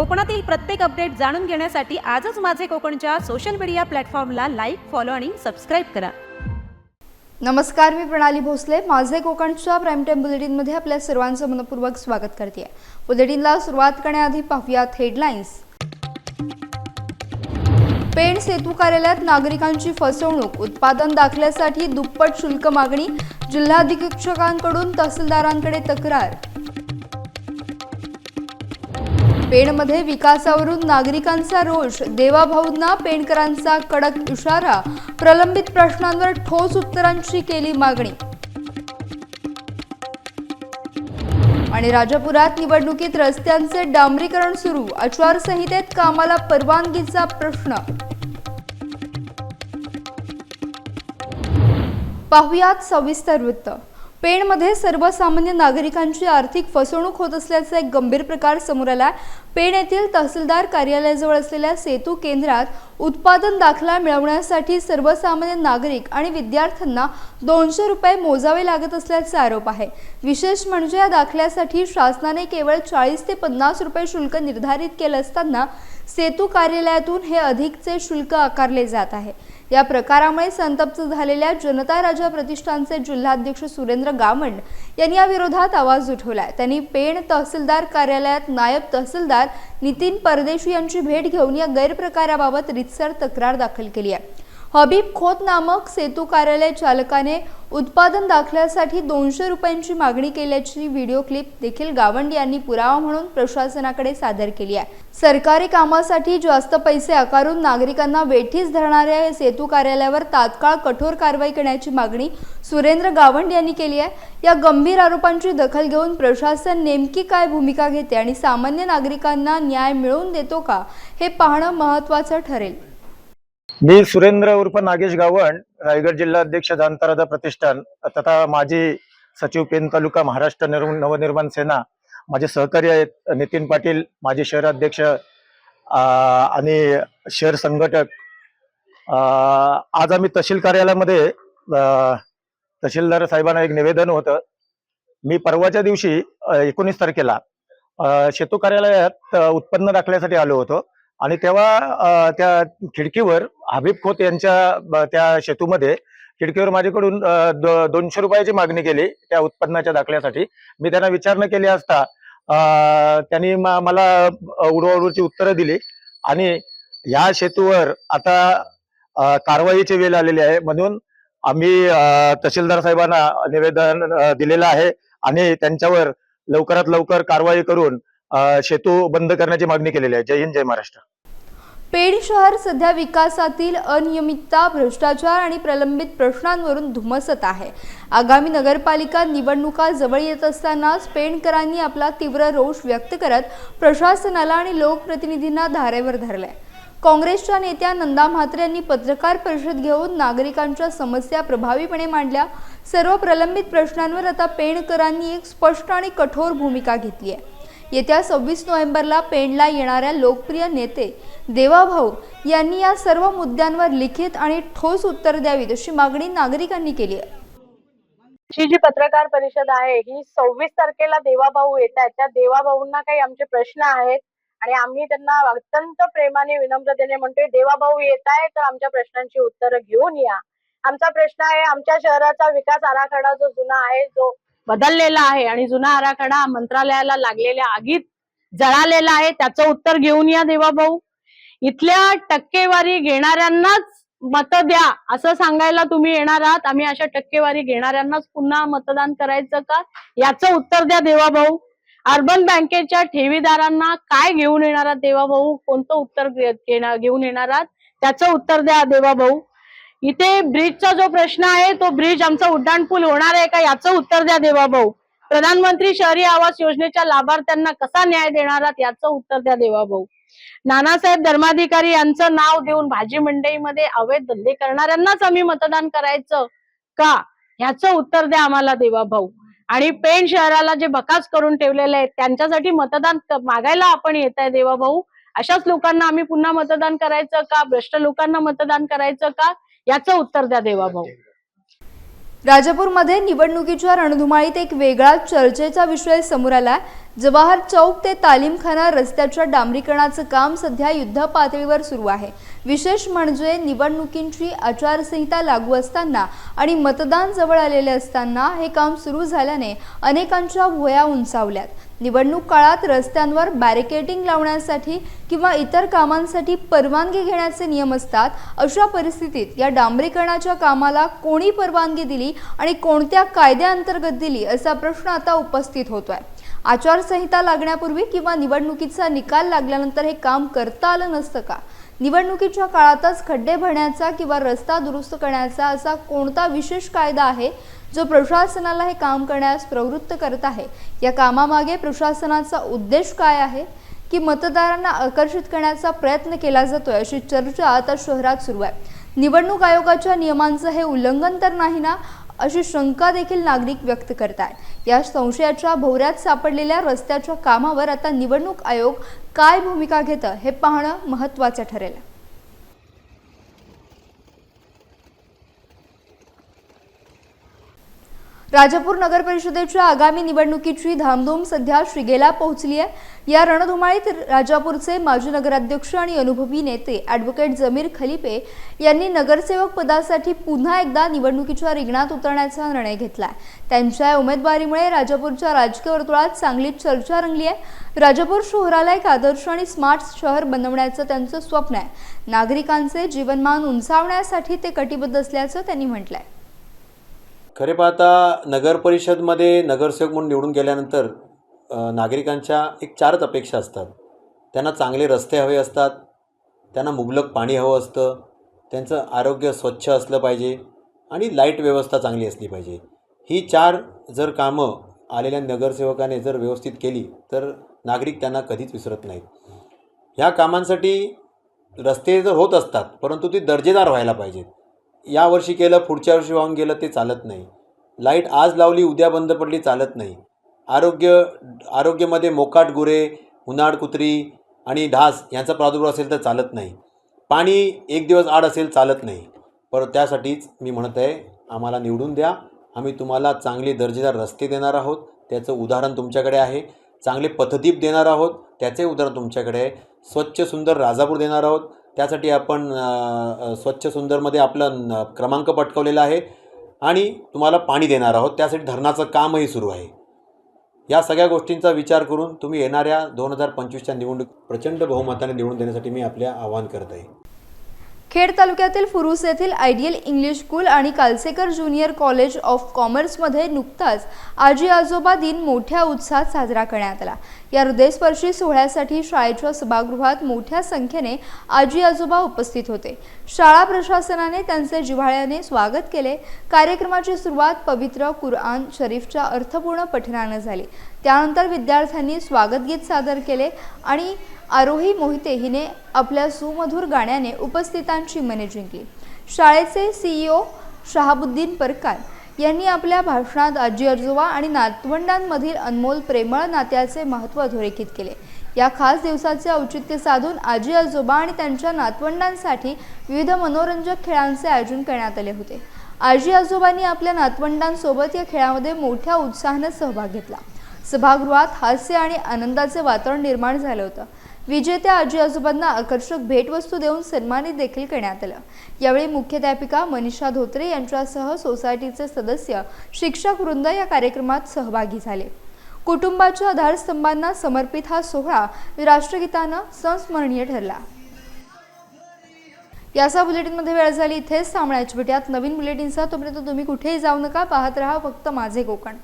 कोकणातील प्रत्येक अपडेट जाणून घेण्यासाठी आजच माझे कोकणच्या सोशल मीडिया प्लॅटफॉर्मला लाईक फॉलो आणि सबस्क्राईब करा. नमस्कार मी प्रणाली भोसले. माझे कोकणच्या प्राईम टाईम बुलेटिनमध्ये आपल्या सर्वांचं मनपूर्वक स्वागत करते. बुलेटिनला सुरुवात करण्याआधी पाहूयात हेडलाईन्स पेण सेतू कार्यालयात नागरिकांची फसवणूक उत्पादन दाखल्यासाठी दुप्पट शुल्क मागणी जिल्हाधीक्षकांकडून तहसीलदारांकडे तक्रार. पेणमध्ये विकासावरून नागरिकांचा रोष देवाभाऊंना पेणकरांचा कडक इशारा प्रलंबित प्रश्नांवर ठोस उत्तरांची केली मागणी. आणि राजापुरात निवडणुकीत रस्त्यांचे डांबरीकरण सुरू आचारसंहितेत कामाला परवानगीचा प्रश्न. पाहुयात सविस्तर वृत्त. पेणमध्ये सर्वसामान्य नागरिकांची आर्थिक फसवणूक होत असल्याचा एक गंभीर प्रकार समोर आला पेण येथील तहसीलदार कार्यालयाजवळ असलेल्या सेतू केंद्रात उत्पादन दाखला मिळवण्यासाठी सर्वसामान्य नागरिक आणि विद्यार्थ्यांना दोनशे रुपये मोजावे लागत असल्याचा आरोप आहे. विशेष म्हणजे या दाखल्यासाठी शासनाने केवळ चाळीस ते पन्नास रुपये शुल्क निर्धारित केलं असताना सेतू कार्यालयातून हे अधिकचे शुल्क आकारले जात आहे. या प्रकारामुळे संतप्त झालेल्या जनता राजा प्रतिष्ठानचे जिल्हाध्यक्ष सुरेंद्र गामंड यांनी या विरोधात आवाज उठवलाय. त्यांनी पेण तहसीलदार कार्यालयात नायब तहसीलदार नितीन परदेशी यांची भेट घेऊन या गैरप्रकाराबाबत रितसर तक्रार दाखल केली आहे. हबीब खोत नामक सेतू कार्यालय चालकाने उत्पादन दाखल्यासाठी दोनशे रुपयांची मागणी केल्याची व्हिडिओ क्लिप देखील गावंड यांनी पुरावा म्हणून प्रशासनाकडे सादर केली आहे. सरकारी कामासाठी जास्त पैसे आकारून नागरिकांना वेठीस धरणाऱ्या या सेतू कार्यालयावर तात्काळ कठोर कारवाई करण्याची मागणी सुरेंद्र गावंड यांनी केली आहे. या गंभीर आरोपांची दखल घेऊन प्रशासन नेमकी काय भूमिका घेते आणि सामान्य नागरिकांना न्याय मिळवून देतो का हे पाहणं महत्त्वाचं ठरेल. मी सुरेंद्र उर्फ नागेश गावण रायगड जिल्हा अध्यक्ष जाणताराजा प्रतिष्ठान तथा माजी सचिव पेन तालुका महाराष्ट्र नवनिर्माण सेना माझे सहकारी आहेत नितीन पाटील माजी शहराध्यक्ष आणि शहर संघटक. आज आम्ही तहसील कार्यालयामध्ये तहसीलदार साहेबांना एक निवेदन होतं. मी परवाच्या दिवशी एकोणीस तारखेला शेतू कार्यालयात उत्पन्न दाखल्यासाठी आलो होतो. आणि तेव्हा त्या खिडकीवर हबीब खोत यांच्या ब- त्या सेतूमध्ये खिडकीवर माझ्याकडून दो- दोनशे रुपयाची मागणी केली त्या उत्पन्नाच्या दाखल्यासाठी. मी त्यांना विचारणा केली असता त्यांनी मला उडवाउडवीची उत्तरं दिली. आणि या सेतूवर आता कारवाईची वेळ आलेली आहे. म्हणून आम्ही तहसीलदार साहेबांना निवेदन दिलेलं आहे. आणि त्यांच्यावर लवकरात लवकर कारवाई करून सेतू बंद करण्याची मागणी केलेली आहे. जय हिंद जय महाराष्ट्र. पेण शहर सध्या विकासातील अनियमितता भ्रष्टाचार आणि प्रलंबित प्रश्नांवरून धुमसत आहे. आगामी नगरपालिका निवडणुका जवळ येत असतानाच पेणकरांनी आपला तीव्र रोष व्यक्त करत प्रशासनाला आणि लोकप्रतिनिधींना धारेवर धरलाय. काँग्रेसच्या नेत्या नंदा म्हात्रे यांनी पत्रकार परिषद घेऊन नागरिकांच्या समस्या प्रभावीपणे मांडल्या. सर्व प्रलंबित प्रश्नांवर आता पेणकरांनी एक स्पष्ट आणि कठोर भूमिका घेतली आहे. येत्या सव्वीस नोव्हेंबरला पेणला येणाऱ्या लोकप्रिय नेते देवाभाऊ यांनी या सर्व मुद्द्यांवर लिखित आणि ठोस उत्तर द्यावीत अशी मागणी नागरिकांनी केली आहे. ही जी पत्रकार परिषद आहे ही सव्वीस तारखेला देवाभाऊ येत आहेत त्या देवाभाऊंना काही आमचे प्रश्न आहेत आणि आम्ही त्यांना अत्यंत प्रेमाने विनम्रतेने म्हणतोय देवाभाऊ येत आहे तर आमच्या प्रश्नांची उत्तरं घेऊन या. आमचा प्रश्न आहे आमच्या शहराचा विकास आराखडा जो जुना आहे जो बदललेला आहे आणि जुना आराखडा मंत्रालयाला लागलेल्या आगीत जळालेला आहे. त्याचं उत्तर घेऊन या देवाभाऊ इथल्या टक्केवारी घेणाऱ्यांनाच मत द्या असं सांगायला तुम्ही येणार आहात. आम्ही अशा टक्केवारी घेणाऱ्यांनाच पुन्हा मतदान करायचं का? याचं उत्तर द्या देवाभाऊ अर्बन बँकेच्या ठेवीदारांना काय घेऊन येणार आहात देवाभाऊ कोणतं उत्तर घेऊन येणार आहात? त्याचं उत्तर द्या देवाभाऊ इथे ब्रिजचा जो प्रश्न आहे तो ब्रिज आमचा उड्डाणपूल होणार आहे का याचं उत्तर द्या देवाभाऊ प्रधानमंत्री शहरी आवास योजनेच्या लाभार्थ्यांना कसा न्याय देणार आहात याचं उत्तर द्या देवाभाऊ नानासाहेब धर्माधिकारी यांचं नाव देऊन भाजी मंडईमध्ये अवैध धंदे करणाऱ्यांनाच आम्ही मतदान करायचं का? ह्याचं उत्तर द्या आम्हाला देवाभाऊ आणि पेण शहराला जे बकास करून ठेवलेले आहेत त्यांच्यासाठी मतदान मागायला आपण येत आहे देवाभाऊ अशाच लोकांना आम्ही पुन्हा मतदान करायचं का? भ्रष्ट लोकांना मतदान करायचं का? याचं उत्तर द्या देवाभाऊ राजापूरमध्ये निवडणुकीच्या रणधुमाळीत एक वेगळा चर्चेचा विषय समोर आला जवाहर चौक ते तालीमखाना रस्त्याच्या डांबरीकरणाचं काम सध्या युद्ध पातळीवर सुरू आहे. विशेष म्हणजे निवडणुकींची आचारसंहिता लागू असताना आणि मतदान जवळ आलेले असताना हे काम सुरू झाल्याने अनेकांच्या भुया उंचावल्यात. निवडणूक काळात रस्त्यांवर बॅरिकेडिंग लावण्यासाठी किंवा इतर कामांसाठी परवानगी घेण्याचे नियम असतात अशा परिस्थितीत या डांबरीकरणाच्या कामाला कोणी परवानगी दिली आणि कोणत्या कायद्याअंतर्गत दिली असा प्रश्न आता उपस्थित होतोय. आचारसंहिता लागण्यापूर्वी किंवा निवडणुकीचा निकाल लागल्यानंतर हे काम करता आलं नसतं का? निवडणुकीच्या काळातच खड्डे भरण्याचा किंवा रस्ता दुरुस्त करण्याचा असा कोणता विशेष कायदा आहे? जो प्रशासनाला हे काम करण्यास प्रवृत्त करत आहे या कामामागे प्रशासनाचा उद्देश काय आहे की मतदारांना आकर्षित करण्याचा प्रयत्न केला जातोय अशी चर्चा आता शहरात सुरू आहे. निवडणूक आयोगाच्या नियमांचं हे उल्लंघन तर नाही ना अशी शंका देखील नागरिक व्यक्त करतात या संशयाच्या भोवऱ्यात सापडलेल्या रस्त्याच्या कामावर आता निवडणूक आयोग काय भूमिका घेतं हे पाहणं महत्त्वाचं ठरेल. राजापूर नगर परिषदेच्या आगामी निवडणुकीची धामधूम सध्या श्रीगेला पोहोचली आहे. या रणधुमाळीत राजापूरचे माजी नगराध्यक्ष आणि अनुभवी नेते ॲडव्होकेट जमीर खलिपे यांनी नगरसेवक पदासाठी पुन्हा एकदा निवडणुकीच्या रिंगणात उतरण्याचा निर्णय घेतला त्यांच्या उमेदवारीमुळे राजापूरच्या राजकीय वर्तुळात चांगलीच चर्चा रंगली आहे. राजापूर शहराला एक आदर्श आणि स्मार्ट शहर बनवण्याचं त्यांचं स्वप्न आहे. नागरिकांचे जीवनमान उंचावण्यासाठी ते कटिबद्ध असल्याचं त्यांनी म्हटलं आहे खरे पाहता नगर परिषदमध्ये नगरसेवक म्हणून निवडून गेल्यानंतर नागरिकांच्या एक चारच अपेक्षा असतात. त्यांना चांगले रस्ते हवे असतात त्यांना मुबलक पाणी हवं असतं त्यांचं आरोग्य स्वच्छ असलं पाहिजे आणि लाइट व्यवस्था चांगली असली पाहिजे. ही चार जर कामं आलेल्या नगरसेवकाने जर व्यवस्थित केली तर नागरिक त्यांना कधीच विसरत नाहीत. ह्या कामांसाठी रस्ते जर होत असतात परंतु ते दर्जेदार व्हायला पाहिजेत. या वर्षी केलं पुढच्या वर्षी वाहून गेलं ते चालत नाही. लाइट आज लावली उद्या बंद पडली चालत नाही. आरोग्य आरोग्यामध्ये मोकाट गुरे उन्हाळ कुत्री आणि ढास यांचा प्रादुर्भाव असेल तर चालत नाही. पाणी एक दिवस आड असेल चालत नाही. पर त्यासाठीच मी म्हणत आहे आम्हाला निवडून द्या. आम्ही तुम्हाला चांगले दर्जेदार रस्ते देणार आहोत. त्याचं उदाहरण तुमच्याकडे आहे. चांगले पथदीप देणार आहोत. त्याचे उदाहरण तुमच्याकडे आहे. स्वच्छ सुंदर राजापूर देणार आहोत. त्यासाठी आपण स्वच्छ सुंदरमध्ये आपला न- क्रमांक पटकवलेला आहे आणि तुम्हाला पाणी देणार आहोत. त्यासाठी धरणाचं कामही सुरू आहे. या सगळ्या गोष्टींचा विचार करून तुम्ही येणाऱ्या दोन हजार पंचवीसच्या निवडणूक प्रचंड बहुमताने निवडून देण्यासाठी मी आपल्या आवाहन करत आहे. खेड तालुक्यातील फुरुस येथील आयडियल इंग्लिश स्कूल आणि कालसेकर ज्युनियर कॉलेज ऑफ कॉमर्समध्ये नुकताच आजी आजोबा दिन मोठ्या उत्साहात साजरा करण्यात आला. या हृदयस्पर्शी सोहळ्यासाठी शाळेच्या सभागृहात मोठ्या संख्येने आजी आजोबा उपस्थित होते. शाळा प्रशासनाने त्यांचे जिव्हाळ्याने स्वागत केले. कार्यक्रमाची सुरुवात पवित्र कुरआन शरीफच्या अर्थपूर्ण पठणानं झाली. त्यानंतर विद्यार्थ्यांनी स्वागतगीत सादर केले आणि आरोही मोहिते हिने आपल्या सुमधुर गाण्याने उपस्थितांची मने जिंकली. शाळेचे सीईओ शहाबुद्दीन परकार यांनी आपल्या भाषणात आजी आजोबा आणि नातवंडांमधील अनमोल प्रेमळ नात्याचे महत्त्व अधोरेखित केले. या खास दिवसाचे औचित्य साधून आजी आजोबा आणि त्यांच्या नातवंडांसाठी विविध मनोरंजक खेळांचे आयोजन करण्यात आले होते. आजी आजोबांनी आपल्या नातवंडांसोबत या खेळामध्ये मोठ्या उत्साहाने सहभाग घेतला. सभागृहात हास्य आणि आनंदाचे वातावरण निर्माण झालं होतं. विजेत्या आजी आजोबांना आकर्षक भेटवस्तू देऊन सन्मानित देखील करण्यात आलं. यावेळी मुख्याध्यापिका मनीषा धोत्रे यांच्यासह सोसायटीचे सदस्य शिक्षक वृंद या कार्यक्रमात सहभागी झाले. कुटुंबाच्या आधारस्तंभांना समर्पित हा सोहळा राष्ट्रगीतानं संस्मरणीय ठरला. याचा बुलेटिनमध्ये वेळ झाली इथेच थांबण्याची. भेट्यात नवीन बुलेटिनचा तोपर्यंत तुम्ही कुठेही जाऊ नका. पाहत राहा फक्त माझे कोकण.